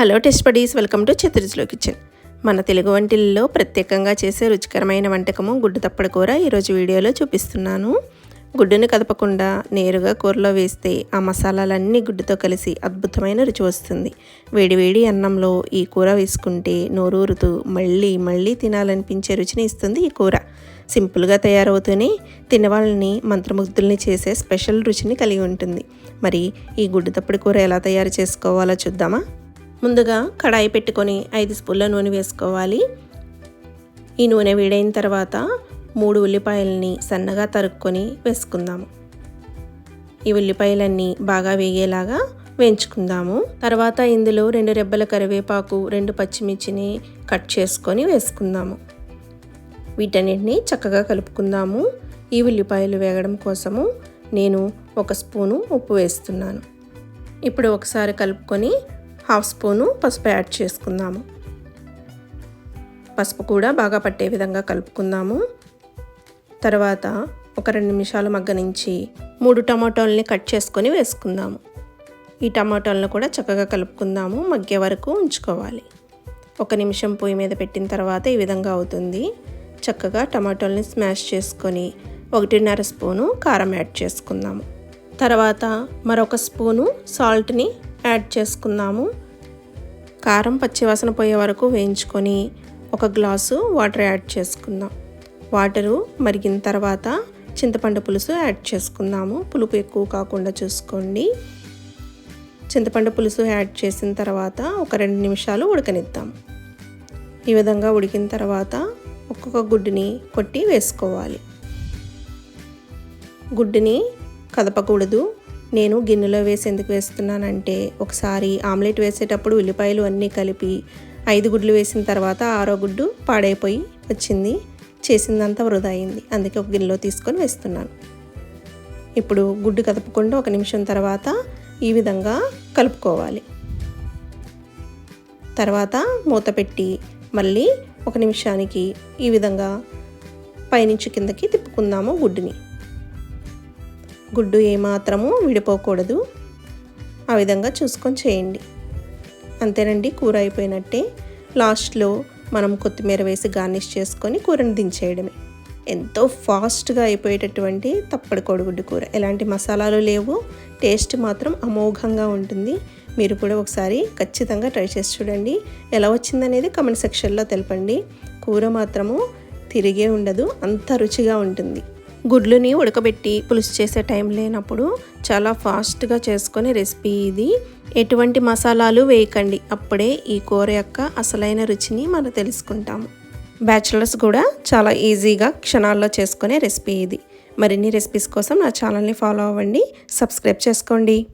Hello taste buddies welcome to చతుర్జులో kitchen. మన తెలుగు వంటిల్లో ప్రత్యేకంగా చేసే రుచికరమైన వంటకము గుడ్డు తప్పడి కూర ఈరోజు వీడియోలో చూపిస్తున్నాను. గుడ్డుని కదపకుండా నేరుగా కూరలో వేస్తే ఆ మసాలాలన్నీ గుడ్డుతో కలిసి అద్భుతమైన రుచి వస్తుంది. వేడివేడి అన్నంలో ఈ కూర వేసుకుంటే నోరూరుతూ మళ్ళీ మళ్ళీ తినాలనిపించే రుచిని ఇస్తుంది ఈ కూర. సింపుల్గా తయారవుతూనే తినవాళ్ళని మంత్రముగ్ధుల్ని చేసే స్పెషల్ రుచిని కలిగి ఉంటుంది. మరి ఈ గుడ్డు తప్పడి కూర ఎలా తయారు చేసుకోవాలో చూద్దామా? ముందుగా కడాయి పెట్టుకొని ఐదు స్పూన్ల నూనె వేసుకోవాలి. ఈ నూనె వేడైన తర్వాత మూడు ఉల్లిపాయలని సన్నగా తరుక్కొని వేసుకుందాము. ఈ ఉల్లిపాయలన్నీ బాగా వేగేలాగా వేయించుకుందాము. తర్వాత ఇందులో రెండు రెబ్బల కరివేపాకు రెండు పచ్చిమిర్చిని కట్ చేసుకొని వేసుకుందాము. వీటన్నిటిని చక్కగా కలుపుకుందాము. ఈ ఉల్లిపాయలు వేగడం కోసము నేను ఒక స్పూను ఉప్పు వేస్తున్నాను. ఇప్పుడు ఒకసారి కలుపుకొని హాఫ్ స్పూను పసుపు యాడ్ చేసుకుందాము. పసుపు కూడా బాగా పట్టే విధంగా కలుపుకుందాము. తర్వాత ఒక రెండు నిమిషాలు మగ్గనించి మూడు టమాటోల్ని కట్ చేసుకొని వేసుకుందాము. ఈ టమాటోలను కూడా చక్కగా కలుపుకుందాము మగ్గే వరకు ఉంచుకోవాలి. ఒక నిమిషం పొయ్యి మీద పెట్టిన తర్వాత ఈ విధంగా అవుతుంది. చక్కగా టమాటోల్ని స్మాష్ చేసుకొని ఒకటిన్నర స్పూను కారం యాడ్ చేసుకుందాము. తర్వాత మరొక స్పూను సాల్ట్ని యాడ్ చేసుకుందాము. కారం పచ్చివాసన పోయే వరకు వేయించుకొని ఒక గ్లాసు వాటర్ యాడ్ చేసుకుందాం. వాటరు మరిగిన తర్వాత చింతపండు పులుసు యాడ్ చేసుకుందాము. పులుపు ఎక్కువ కాకుండా చూసుకోండి. చింతపండు పులుసు యాడ్ చేసిన తర్వాత ఒక రెండు నిమిషాలు ఉడకనిద్దాం. ఈ విధంగా ఉడికిన తర్వాత ఒక్కొక్క గుడ్డుని కొట్టి వేసుకోవాలి. గుడ్డుని కదపకూడదు. నేను గిన్నెలో వేసి ఎందుకు వేస్తున్నానంటే ఒకసారి ఆమ్లెట్ వేసేటప్పుడు ఉల్లిపాయలు అన్నీ కలిపి ఐదు గుడ్లు వేసిన తర్వాత ఆరో గుడ్డు పాడైపోయి వచ్చింది. చేసిందంతా వృధా అయింది. అందుకే ఒక గిన్నెలో తీసుకొని వేస్తున్నాను. ఇప్పుడు గుడ్డు కదపకుండా ఒక నిమిషం తర్వాత ఈ విధంగా కలుపుకోవాలి. తర్వాత మూత పెట్టి మళ్ళీ ఒక నిమిషానికి ఈ విధంగా పైనుంచి కిందకి తిప్పుకుందాము గుడ్డుని. గుడ్డు ఏమాత్రము విడిపోకూడదు. ఆ విధంగా చూసుకొని చేయండి. అంతేనండి కూర అయిపోయినట్టే. లాస్ట్లో మనం కొత్తిమీర వేసి గార్నిష్ చేసుకొని కూరని దించేయడమే. ఎంతో ఫాస్ట్గా అయిపోయేటటువంటి తప్పడి కోడిగుడ్డు కూర. ఎలాంటి మసాలాలు లేవు. టేస్ట్ మాత్రం అమోఘంగా ఉంటుంది. మీరు కూడా ఒకసారి ఖచ్చితంగా ట్రై చేసి చూడండి. ఎలా వచ్చిందనేది కమెంట్ సెక్షన్లో తెలపండి. కూర మాత్రము తిరిగే ఉండదు అంత రుచిగా ఉంటుంది. గుడ్లుని ఉడకబెట్టి పులుసు చేసే టైం లేనప్పుడు చాలా ఫాస్ట్గా చేసుకునే రెసిపీ ఇది. ఎటువంటి మసాలాలు వేయకండి. అప్పుడే ఈ కూర యొక్క అసలైన రుచిని మనం తెలుసుకుంటాము. బ్యాచిలర్స్ కూడా చాలా ఈజీగా క్షణాల్లో చేసుకునే రెసిపీ ఇది. మరిన్ని రెసిపీస్ కోసం నా ఛానల్ని ఫాలో అవ్వండి. సబ్స్క్రైబ్ చేసుకోండి.